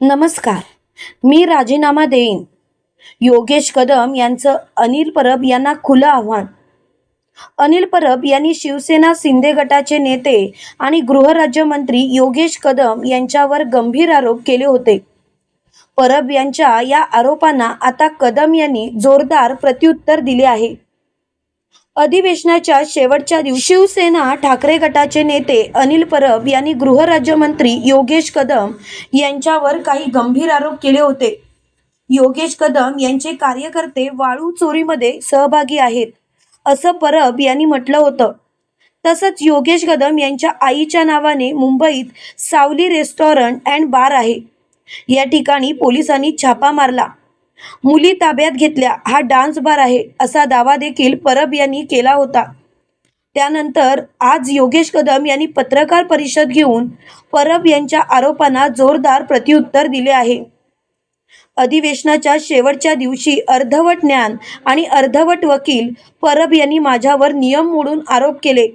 नमस्कार. मी राजीनामा देईन. योगेश कदम यांचं अनिल परब यांना खुलं आव्हान. अनिल परब यांनी शिवसेना शिंदे गटाचे नेते आणि गृहराज्यमंत्री योगेश कदम यांच्यावर गंभीर आरोप केले होते. परब यांच्या या आरोपांना आता कदम यांनी जोरदार प्रत्युत्तर दिले आहे. अधिवेशनाच्या शेवटच्या दिवशी शिवसेना ठाकरे गटाचे नेते अनिल परब यांनी गृहराज्यमंत्री योगेश कदम यांच्यावर काही गंभीर आरोप केले होते. योगेश कदम यांचे कार्यकर्ते वाळू चोरीमध्ये सहभागी आहेत असं परब यांनी म्हटलं होतं. तसंच योगेश कदम यांच्या आईच्या नावाने मुंबईत सावली रेस्टॉरंट अँड बार आहे. या ठिकाणी पोलिसांनी छापा मारला. मुली ताब्यात घेतल्या. हा डान्स बार आहे असा दावा देखील परब यांनी केला होता. त्यानंतर आज योगेश कदम यांनी पत्रकार परिषद घेऊन परब यांच्या आरोपांना जोरदार प्रत्युत्तर दिले आहे. अधिवेशनाच्या शेवटच्या दिवशी अर्धवट ज्ञान आणि अर्धवट वकील परब यांनी माझ्यावर नियम मोडून आरोप केले.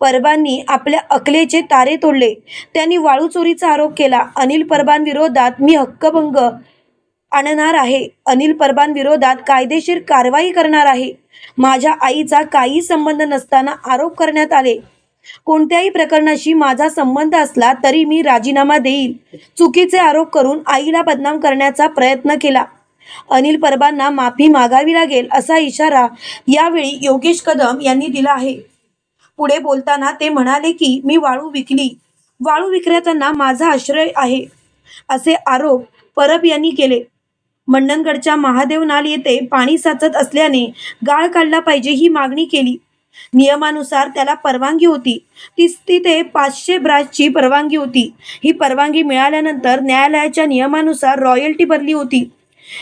परबांनी आपल्या अकलेचे तारे तोडले. त्यांनी वाळूचोरीचा आरोप केला. अनिल परबांविरोधात मी हक्कभंग आणणार आहे. अनिल परबांविरोधात कायदेशीर कारवाई करणार आहे. माझ्या आईचा काही संबंध नसताना आरोप करण्यात आले. कोणत्याही प्रकरणाशी माझा संबंध असला तरी मी राजीनामा देईल. चुकीचे आरोप करून आईला बदनाम करण्याचा प्रयत्न केला. अनिल परबांना माफी मागावी लागेल असा इशारा यावेळी योगेश कदम यांनी दिला आहे. पुढे बोलताना ते म्हणाले की मी वाळू विकली. वाळू विक्रेत्यांना माझा आश्रय आहे. असे आरोप परब यांनी केले. मंडणगडच्या महादेव नाल येथे पाणी साचत असल्याने गाळ काढला पाहिजे ही मागणी केली. नियमानुसार त्याला परवानगी होती. ती तिथे पाचशे ब्रासची परवानगी होती. ही परवानगी मिळाल्यानंतर न्यायालयाच्या नियमानुसार रॉयल्टी भरली होती.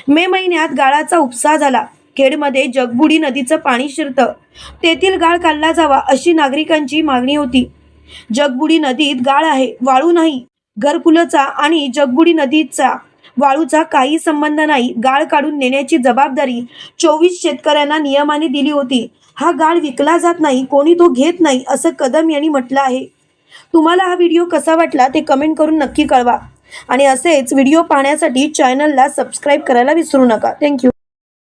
मे महिन्यात गाळाचा उपसा झाला. खेडमध्ये जगबुडी नदीचं पाणी शिरतं. तेथील गाळ काढला जावा अशी नागरिकांची मागणी होती. जगबुडी नदीत गाळ आहे वाळू नाही. घरकुलचा आणि जगबुडी नदीचा वाळूचा काही संबंध नाही. गाळ काढून नेण्याची जबाबदारी चोवीस शेतकऱ्यांना नियमाने दिली होती. हा गाळ विकला जात नाही कोणी तो घेत नाही असं कदम यांनी म्हटलं आहे. तुम्हाला हा व्हिडिओ कसा वाटला ते कमेंट करून नक्की कळवा. आणि असेच व्हिडिओ पाहण्यासाठी चॅनलला सबस्क्राईब करायला विसरू नका. थँक्यू.